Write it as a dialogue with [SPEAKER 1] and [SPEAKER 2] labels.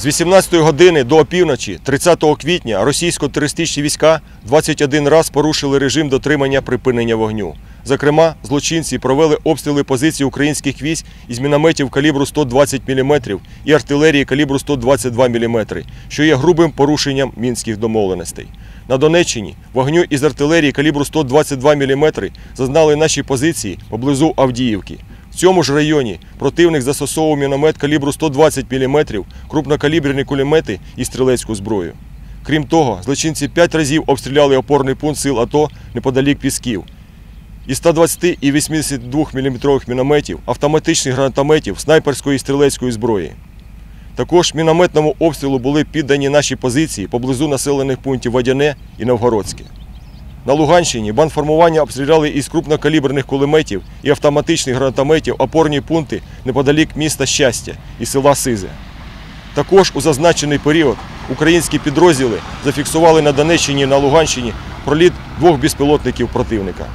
[SPEAKER 1] З 18 години до опівночі 30 квітня російсько-терористичні війська 21 раз порушили режим дотримання припинення вогню. Зокрема, злочинці провели обстріли позицій українських військ із мінометів калібру 120 мм і артилерії калібру 122 мм, що є грубим порушенням мінських домовленостей. На Донеччині вогню із артилерії калібру 122 мм зазнали наші позиції поблизу Авдіївки. В цьому ж районі противник застосовував міномет калібру 120 мм, крупнокаліберні кулемети і стрілецьку зброю. Крім того, злочинці п'ять разів обстріляли опорний пункт сил АТО неподалік Пісків. Із 120 і 82 мм мінометів, автоматичних гранатометів, снайперської і стрілецької зброї. Також мінометному обстрілу були піддані наші позиції поблизу населених пунктів Водяне і Новгородське. На Луганщині бандформування обстріляли із крупнокаліберних кулеметів і автоматичних гранатометів опорні пункти неподалік міста Щастя і села Сизе. Також у зазначений період українські підрозділи зафіксували на Донеччині на Луганщині проліт двох безпілотників противника.